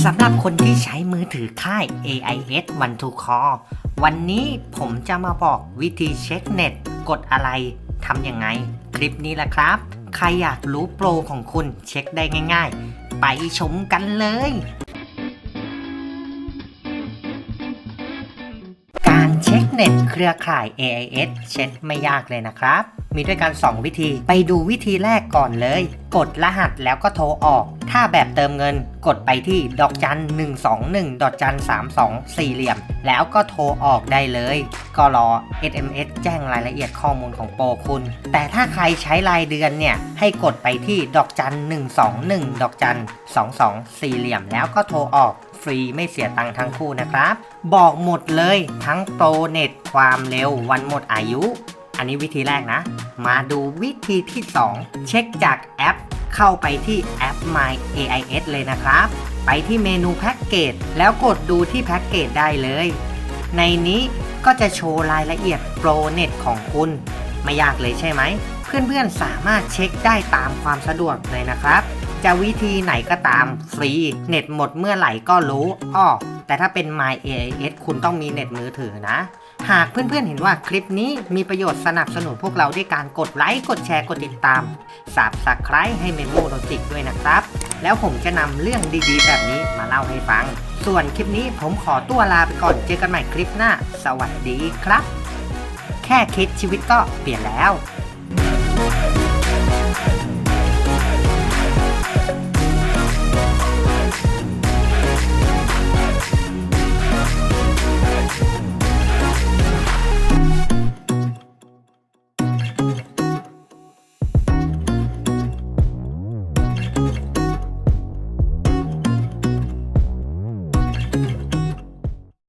สำหรับคนที่ใช้มือถือค่าย AIS One to Call วันนี้ผมจะมาบอกวิธีเช็คเน็ต กดอะไรทำยังไง คลิปนี้แหละครับ ใครอยากรู้โปรของคุณเช็คได้ง่าย ๆ ไปชมกันเลย การเช็คเน็ตเครือข่าย AIS เช็คไม่ยากเลยนะครับ มีด้วยกัน 2 วิธี ไปดูวิธีแรกก่อนเลย กดรหัสแล้วก็โทรออก ถ้าแบบเติมเงินกดไปที่ดอกจัน 121 ดอกจัน 32 สี่เหลี่ยม แล้วก็โทรออกได้เลย ก็รอ SMS แจ้งรายละเอียดข้อมูลของโปรคุณ แต่ถ้าใครใช้รายเดือนเนี่ย ให้กดไปที่ดอกจัน 121 ดอกจัน 22 สี่เหลี่ยม แล้วก็โทรออกฟรีไม่เสียตังค์ทั้งคู่นะครับ บอกหมดเลยทั้งโปรเน็ตความเร็ววันหมดอายุ อันนี้วิธีแรกนะ มาดูวิธีที่ 2 เช็คจากแอป เข้าไปที่แอป My AIS เลยนะครับ ไปที่เมนูแพ็กเกจแล้วกดดูที่แพ็กเกจได้เลย ในนี้ก็จะโชว์รายละเอียดโปรเน็ตของคุณ ไม่ยากเลยใช่ไหม เพื่อนๆสามารถเช็คได้ตามความสะดวกเลยนะครับ จะวิธีไหนก็ตามฟรี เน็ตหมดเมื่อไหร่ก็รู้อ้อแต่ถ้าเป็น My AIS คุณต้องมีเน็ตมือถือนะ หากเพื่อนๆเห็นว่าคลิปนี้มีประโยชน์สนับสนุนพวกเราด้วยการกดไลค์ กดแชร์ กดติดตาม Subscribe ให้เมโมโลจิกด้วยนะครับ แล้วผมจะนำเรื่องดีๆ แบบนี้มาเล่าให้ฟัง ส่วนคลิปนี้ผมขอตัวลาไปก่อน เจอกันใหม่คลิปหน้า สวัสดีครับ แค่คิดชีวิตก็เปลี่ยนแล้ว